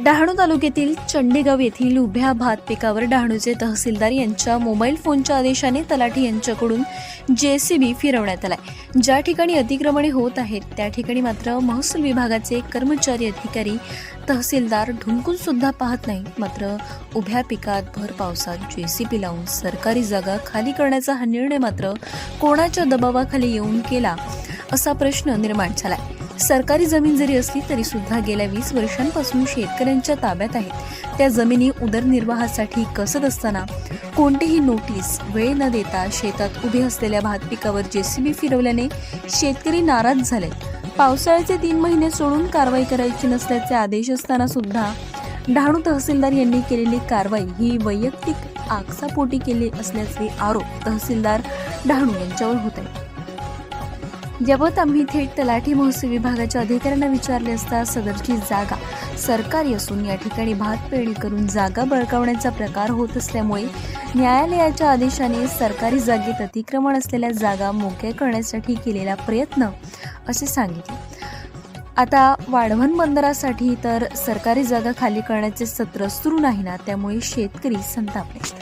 डहाणू तालुक्यातील चंडीगाव येथील उभ्या भात पिकावर डहाणूचे तहसीलदार यांच्या मोबाईल फोनच्या आदेशाने तलाठी यांच्याकडून जेसीबी फिरवण्यात आलाय. ज्या ठिकाणी अतिक्रमणे होत आहेत त्या ठिकाणी मात्र महसूल विभागाचे कर्मचारी अधिकारी तहसीलदार ढुंकून सुद्धा पाहत नाही. मात्र उभ्या पिकात भर पावसात जेसीबी लावून सरकारी जागा खाली करण्याचा हा निर्णय मात्र कोणाच्या दबावाखाली येऊन केला? असा प्रश्न निर्माण झालाय. सरकारी जमीन जरी असली तरी सुद्धा गेल्या वीस वर्षांपासून शेतकऱ्यांच्या ताब्यात आहेत. त्या जमिनी उदरनिर्वाहासाठी कसत असताना कोणतीही नोटीस वेळ न देता शेतात उभे असलेल्या भात पिकावर जेसीबी फिरवल्याने शेतकरी नाराज झाले पावसाळ्याचे तीन महिने सोडून कारवाई करायची नसल्याचे आदेश असताना सुद्धा डहाणू तहसीलदार यांनी केलेली कारवाई ही वैयक्तिक आकसापोटी केली असल्याचे आरोप तहसीलदार डहाणू यांच्यावर होत आहेत. याबाबत आम्ही थेट तलाठी महसूल विभागाच्या अधिकाऱ्यांना विचारले असता सदरची जागा सरकारी असून या ठिकाणी भात पेरणी करून जागा बळकावण्याचा प्रकार होत असल्यामुळे न्यायालयाच्या आदेशाने सरकारी जागेत अतिक्रमण असलेल्या जागा मोक्या करण्यासाठी केलेला प्रयत्न असे सांगितले. आता वाढवण बंदरासाठी तर सरकारी जागा खाली करण्याचे सत्र सुरू नाही ना त्यामुळे शेतकरी संतापले.